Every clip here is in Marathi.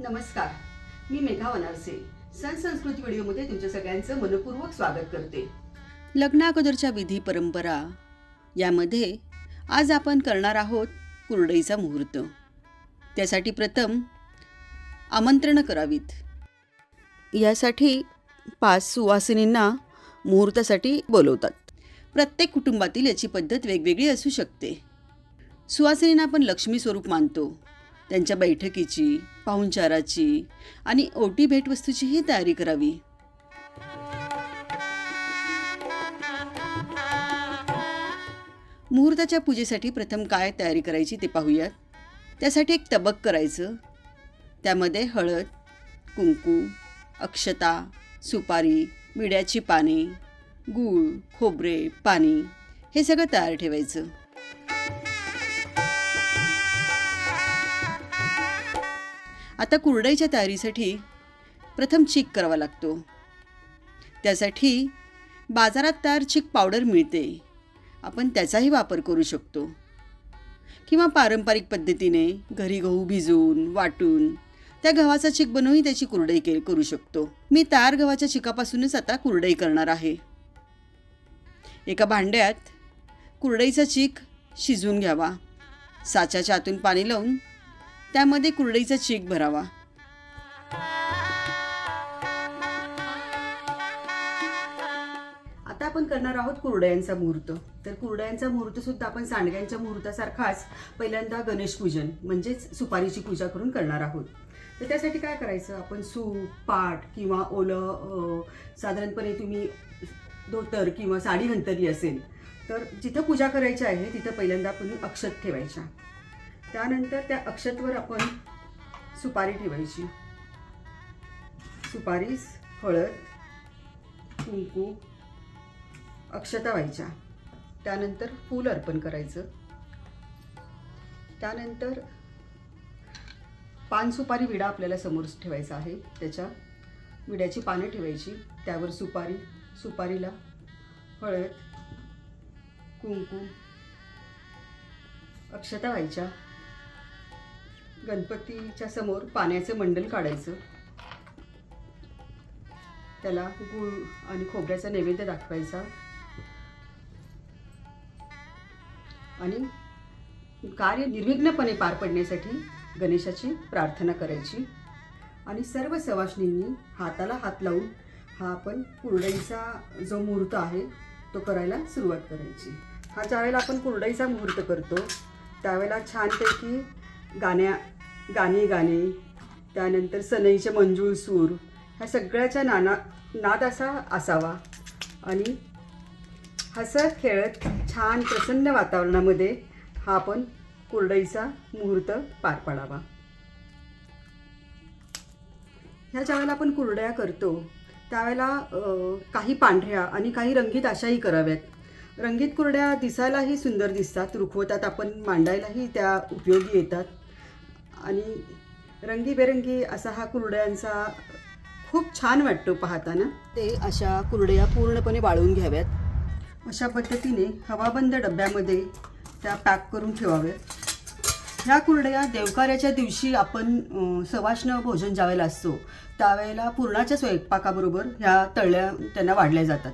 नमस्कार मी मेघा वनारसे. सण संस्कृती व्हिडिओमध्ये तुमच्या सगळ्यांचं मनपूर्वक स्वागत करते. लग्नाअगोदरच्या विधी परंपरा यामध्ये आज आपण करणार आहोत कुरडईचा मुहूर्त. त्यासाठी प्रथम आमंत्रणं करावीत. यासाठी पाच सुवासिनींना मुहूर्तासाठी बोलवतात. प्रत्येक कुटुंबातील याची पद्धत वेगवेगळी असू शकते. सुवासिनींना आपण लक्ष्मी स्वरूप मानतो. त्यांच्या बैठकीची पाहुणचाराची आणि ओटी भेटवस्तूचीही तयारी करावी. मुहूर्ताच्या पूजेसाठी प्रथम काय तयारी करायची ते पाहूयात. त्यासाठी एक तबक करायचं. त्यामध्ये हळद कुंकू अक्षता सुपारी विड्याची पाने गूळ खोबरे पाणी हे सगळं तयार ठेवायचं. आता कुरडईच्या तयारीसाठी प्रथम चीक करावा लागतो. त्यासाठी बाजारात तयार चीक पावडर मिळते. आपण त्याचाही वापर करू शकतो. किंवा पारंपरिक पद्धतीने घरी गहू भिजवून वाटून त्या गव्हाचा चिक बनवून त्याची कुरडई के करू शकतो. मी तयार गव्हाच्या चिकापासूनच आता कुरडई करणार आहे. एका भांड्यात कुरडईचा चीक शिजवून घ्यावा. साच्याच्या आतून पाणी लावून त्यामध्ये कुरडईचा चीक भरावा. आता आपण करणार आहोत कुरडयांचा मुहूर्त. तर कुरडयांचा मुहूर्त सुद्धा आपण सांडग्यांच्या मुहूर्तासारखाच पहिल्यांदा गणेश पूजन म्हणजेच सुपारीची पूजा करून करणार आहोत. तर त्यासाठी काय करायचं? आपण सूप पाट किंवा ओलं साधारणपणे तुम्ही धोतर किंवा साडी हंतरी असेल तर जिथं पूजा करायची आहे तिथं पहिल्यांदा आपण अक्षत ठेवायच्या. त्यानंतर त्या अक्षतवर आपण सुपारी ठेवायची. सुपारीस हळद कुंकू अक्षता व्हायच्या. त्यानंतर फूल अर्पण करायचं. त्यानंतर पान सुपारी विडा आपल्याला समोर ठेवायचा आहे. त्याच्या विड्याची पानं ठेवायची. त्यावर सुपारी सुपारीला हळद कुंकू अक्षता व्हायच्या. गणपतीच्या समोर पाण्याचं मंडल काढायचं. त्याला गुळ आणि खोबऱ्याचा नैवेद्य दाखवायचा. आणि कार्य निर्विघ्नपणे पार पडण्यासाठी गणेशाची प्रार्थना करायची. आणि सर्व सवाशणींनी हाताला हात लावून हा आपण कुरडईचा जो मुहूर्त आहे तो करायला सुरुवात करायची. हा ज्यावेळेला आपण कुरडईचा मुहूर्त करतो त्यावेळेला छानपैकी गाण्या गाणी गाणे त्यानंतर सनईचे मंजूळ सूर ह्या सगळ्याच्या नाना नाद असा असावा. आणि हसत खेळत छान प्रसन्न वातावरणामध्ये हा आपण कुरडईचा मुहूर्त पार पाडावा. ह्या ज्यावेळेला आपण कुरड्या करतो त्यावेळेला काही पांढऱ्या आणि काही रंगीत अशाही कराव्यात. रंगीत कुरड्या दिसायलाही सुंदर दिसतात रुखवतात आपण मांडायलाही त्या उपयोगी येतात. आणि रंगीबेरंगी असा हा कुरड्यांचा खूप छान वाटतो पाहताना. ते अशा कुरड्या पूर्णपणे वाळवून घ्याव्यात. अशा पद्धतीने हवाबंद डब्यामध्ये त्या पॅक करून ठेवाव्यात ह्या कुरडया देवकार्याच्या दिवशी आपण सवाष्ण भोजन ज्यावेळेला असतो त्यावेळेला पूर्णाच्या स्वयंपाकाबरोबर ह्या तळल्या त्यांना वाढल्या जातात.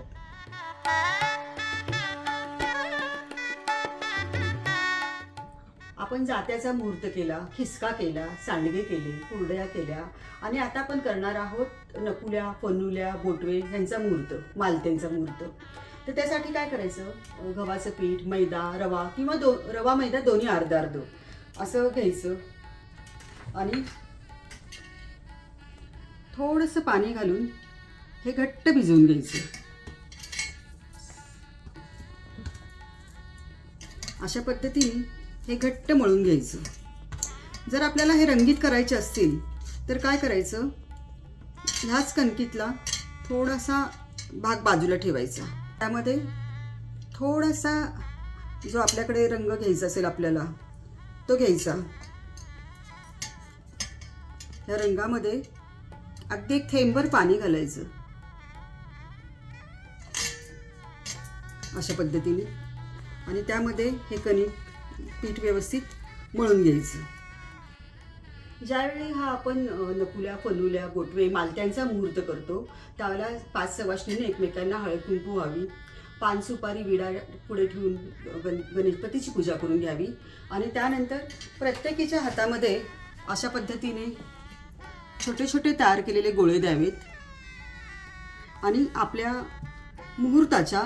आपण जात्याचा मुहूर्त केला खिसका केला सांडगे केले कुरड्या केल्या आणि आता आपण करणार आहोत नकुल्या फनुल्या बोटवे यांचा मुहूर्त मालत्यांचा मुहूर्त. तर त्यासाठी काय करायचं? गव्हाचं पीठ मैदा रवा किंवा दो रवा मैदा दोन्ही अर्ध अर्ध असं घ्यायचं. आणि थोडंसं पाणी घालून हे घट्ट भिजवून घ्यायचं. अशा पद्धतीने हे घट्ट मळून घ्यायचं. जर आपल्याला हे रंगीत करायचे असतील तर काय करायचं? ह्याच कणकीतला थोडासा भाग बाजूला ठेवायचा. त्यामध्ये थोडासा जो आपल्याकडे रंग घ्यायचा असेल आपल्याला तो घ्यायचा. या रंगामध्ये अगदी एक थेंबर पाणी घालायचं. अशा पद्धतीने. आणि त्यामध्ये हे कणिक पीठ व्यवस्थित मळून घ्यायचं. ज्यावेळी हा आपण नकुल्या फनुल्या गोटवे मालत्यांचा मुहूर्त करतो त्यावेळेला पाच सवाष्णीने एकमेकांना हळद कुंकू व्हावी. पान सुपारी विडा पुढे ठेवून गण गणपतीची पूजा करून घ्यावी. आणि त्यानंतर प्रत्येकीच्या हातामध्ये अशा पद्धतीने छोटे छोटे तयार केलेले गोळे द्यावेत. आणि आपल्या मुहूर्ताच्या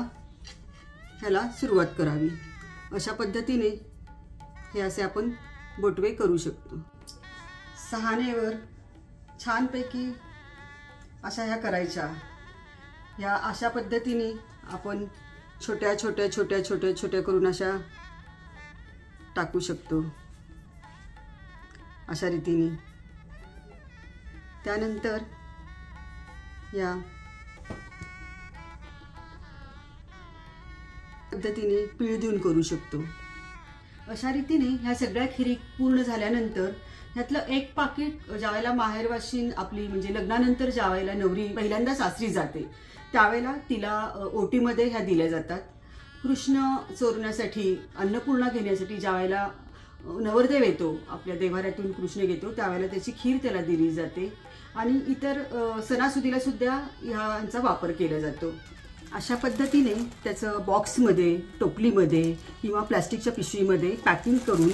ह्याला सुरुवात करावी. अशा पद्धतीने हे असे आपण बोटवे करू शकतो. सहानेवर छानपैकी अशा ह्या करायच्या. ह्या अशा पद्धतीने आपण छोट्या छोट्या छोट्या छोट्या छोट्या करून अशा टाकू शकतो. अशा रीतीने. त्यानंतर या पद्धतीने पीळ देऊन करू शकतो. अशा रीतीने ह्या सगळ्या खिरी पूर्ण झाल्यानंतर ह्यातलं एक पाकिट ज्यावेळेला माहेरवाशीन आपली म्हणजे लग्नानंतर ज्यावेळेला नवरी पहिल्यांदा सासरी जाते त्यावेळेला तिला ओटीमध्ये ह्या दिल्या जातात. कृष्ण चोरण्यासाठी अन्नपूर्णा घेण्यासाठी ज्यावेळेला नवरदेव येतो आपल्या देवाऱ्यातून कृष्ण घेतो त्यावेळेला त्याची खीर त्याला दिली जाते. आणि इतर सणासुदीला सुद्धा ह्यांचा वापर केला जातो. अशा पद्धतीने त्याचं बॉक्समध्ये टोपलीमध्ये किंवा प्लॅस्टिकच्या पिशवीमध्ये पॅकिंग करून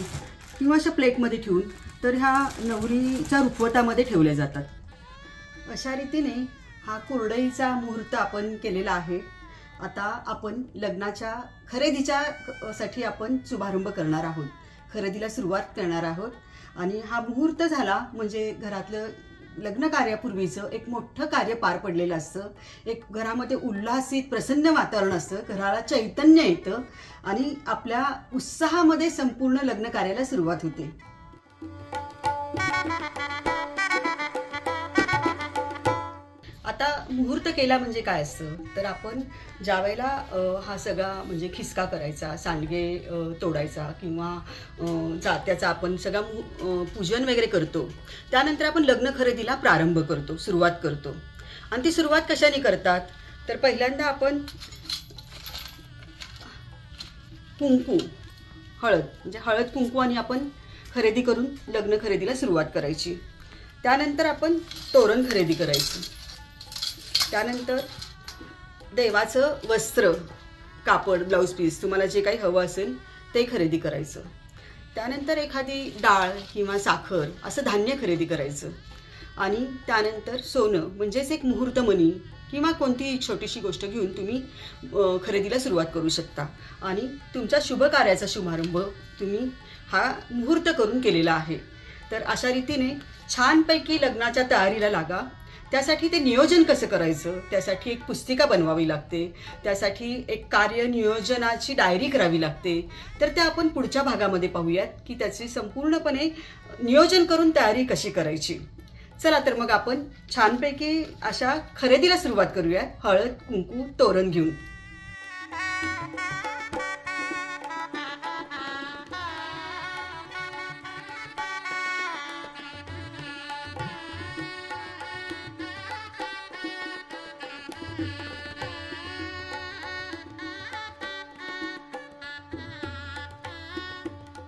किंवा अशा प्लेटमध्ये ठेवून तर ह्या नवरीच्या रुखवतामध्ये ठेवल्या जातात. अशा रीतीने हा कुरडईचा मुहूर्त आपण केलेला आहे. आता आपण लग्नाच्या खरेदीच्या साठी आपण शुभारंभ करणार आहोत. खरेदीला सुरुवात करणार आहोत. आणि हा मुहूर्त झाला म्हणजे घरातलं लग्न कार्यापूर्वीचं एक मोठं कार्य पार पडलेलं असतं. एक घरामध्ये उल्हासित प्रसन्न वातावरण असतं. घराला चैतन्य येतं आणि आपल्या उत्साहामध्ये संपूर्ण लग्न कार्याला सुरुवात होते. आता मुहूर्त केला म्हणजे काय असतं? तर आपण ज्यावेळेला हा सगळा म्हणजे खिसका करायचा सांडगे तोडायचा किंवा जात्याचा आपण सगळा पूजन वगैरे करतो त्यानंतर आपण लग्न खरेदीला प्रारंभ करतो सुरुवात करतो. आणि ती सुरुवात कशाने करतात? तर पहिल्यांदा आपण कुंकू हळद म्हणजे हळद कुंकू आणि आपण खरेदी करून लग्न खरेदीला सुरुवात करायची. त्यानंतर आपण तोरण खरेदी करायचं. त्यानंतर देवाचं वस्त्र कापड ब्लाऊज पीस तुम्हाला जे काही हवं असेल ते खरेदी करायचं. त्यानंतर एखादी डाळ किंवा साखर असं धान्य खरेदी करायचं. आणि त्यानंतर सोनं म्हणजेच एक मुहूर्तमणी किंवा कोणतीही छोटीशी गोष्ट घेऊन तुम्ही खरेदीला सुरुवात करू शकता. आणि तुमच्या शुभ कार्याचा शुभारंभ तुम्ही हा मुहूर्त करून केलेला आहे. तर अशा रीतीने छानपैकी लग्नाच्या तयारीला लागा. त्यासाठी ते नियोजन कसं करायचं? त्यासाठी एक पुस्तिका बनवावी लागते. त्यासाठी एक कार्य नियोजनाची डायरी करावी लागते. तर त्या आपण पुढच्या भागामध्ये पाहूयात की त्याची संपूर्णपणे नियोजन करून तयारी कशी करायची. चला तर मग आपण छानपैकी अशा खरेदीला सुरुवात करूया हळद कुंकू तोरण घेऊन.